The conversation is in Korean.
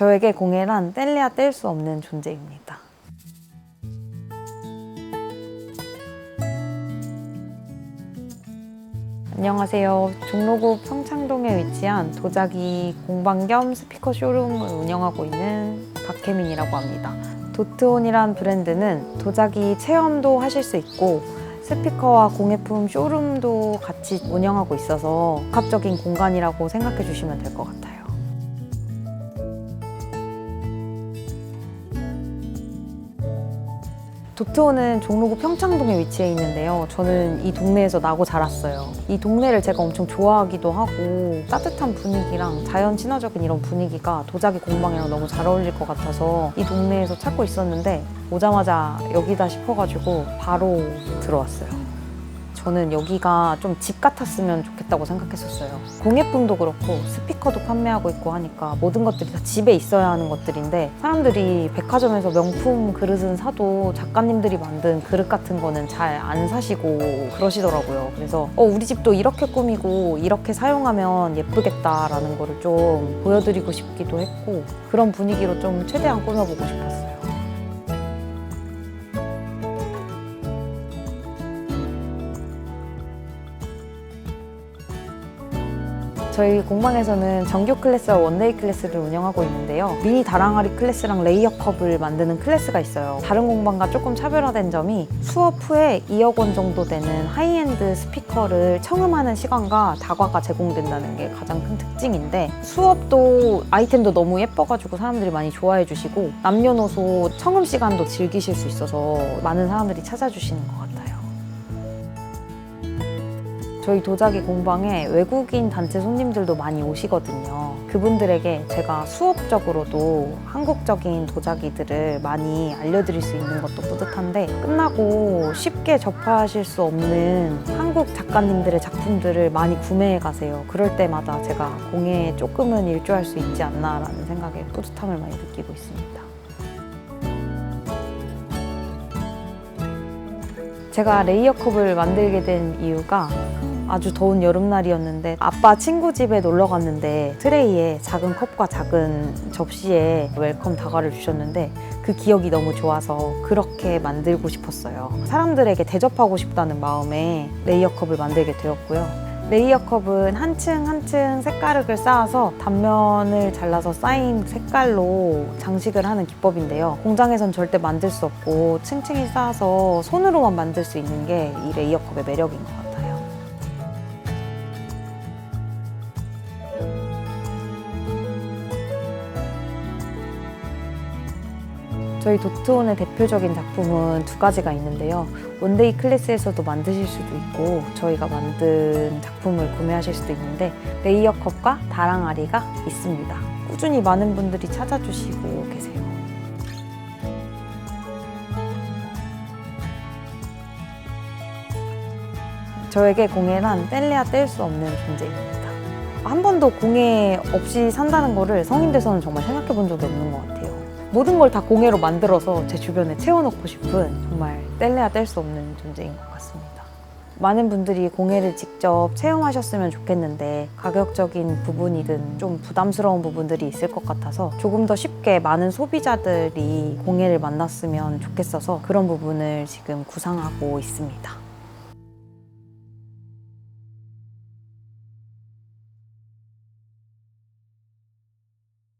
저에게 공예란 뗄래야 뗄 수 없는 존재입니다. 안녕하세요. 종로구 평창동에 위치한 도자기 공방 겸 스피커 쇼룸을 운영하고 있는 박혜민이라고 합니다. 도트온이란 브랜드는 도자기 체험도 하실 수 있고 스피커와 공예품 쇼룸도 같이 운영하고 있어서 복합적인 공간이라고 생각해 주시면 될 것 같아요. 도트온은 종로구 평창동에 위치해 있는데요. 저는 이 동네에서 나고 자랐어요. 이 동네를 제가 엄청 좋아하기도 하고 따뜻한 분위기랑 자연 친화적인 이런 분위기가 도자기 공방이랑 너무 잘 어울릴 것 같아서 이 동네에서 찾고 있었는데 오자마자 여기다 싶어가지고 바로 들어왔어요. 저는 여기가 좀 집 같았으면 좋겠다고 생각했었어요. 공예품도 그렇고 스피커도 판매하고 있고 하니까 모든 것들이 다 집에 있어야 하는 것들인데 사람들이 백화점에서 명품 그릇은 사도 작가님들이 만든 그릇 같은 거는 잘 안 사시고 그러시더라고요. 그래서 어, 우리 집도 이렇게 꾸미고 이렇게 사용하면 예쁘겠다라는 거를 좀 보여드리고 싶기도 했고 그런 분위기로 좀 최대한 꾸며보고 싶었어요. 저희 공방에서는 정규 클래스와 원데이 클래스를 운영하고 있는데요. 미니 다랑아리 클래스랑 레이어 컵을 만드는 클래스가 있어요. 다른 공방과 조금 차별화된 점이 수업 후에 2억 원 정도 되는 하이엔드 스피커를 청음하는 시간과 다과가 제공된다는 게 가장 큰 특징인데 수업도 아이템도 너무 예뻐가지고 사람들이 많이 좋아해 주시고 남녀노소 청음 시간도 즐기실 수 있어서 많은 사람들이 찾아주시는 것 같아요. 저희 도자기 공방에 외국인 단체 손님들도 많이 오시거든요. 그분들에게 제가 수업적으로도 한국적인 도자기들을 많이 알려드릴 수 있는 것도 뿌듯한데 끝나고 쉽게 접하실 수 없는 한국 작가님들의 작품들을 많이 구매해 가세요. 그럴 때마다 제가 공예에 조금은 일조할 수 있지 않나라는 생각에 뿌듯함을 많이 느끼고 있습니다. 제가 레이어 컵을 만들게 된 이유가 아주 더운 여름날이었는데 아빠 친구 집에 놀러 갔는데 트레이에 작은 컵과 작은 접시에 웰컴 다과를 주셨는데 그 기억이 너무 좋아서 그렇게 만들고 싶었어요. 사람들에게 대접하고 싶다는 마음에 레이어 컵을 만들게 되었고요. 레이어 컵은 한 층 한 층 색가륵을 쌓아서 단면을 잘라서 쌓인 색깔로 장식을 하는 기법인데요. 공장에선 절대 만들 수 없고 층층이 쌓아서 손으로만 만들 수 있는 게 이 레이어 컵의 매력인 것 같아요. 저희 도트온의 대표적인 작품은 두 가지가 있는데요. 원데이 클래스에서도 만드실 수도 있고 저희가 만든 작품을 구매하실 수도 있는데 레이어 컵과 다랑아리가 있습니다. 꾸준히 많은 분들이 찾아주시고 계세요. 저에게 공예란 뗄래야 뗄 수 없는 존재입니다. 한 번도 공예 없이 산다는 거를 성인 돼서는 정말 생각해 본 적이 없는 것 같아요. 모든 걸 다 공예로 만들어서 제 주변에 채워놓고 싶은 정말 뗄래야 뗄 수 없는 존재인 것 같습니다. 많은 분들이 공예를 직접 체험하셨으면 좋겠는데 가격적인 부분이든 좀 부담스러운 부분들이 있을 것 같아서 조금 더 쉽게 많은 소비자들이 공예를 만났으면 좋겠어서 그런 부분을 지금 구상하고 있습니다.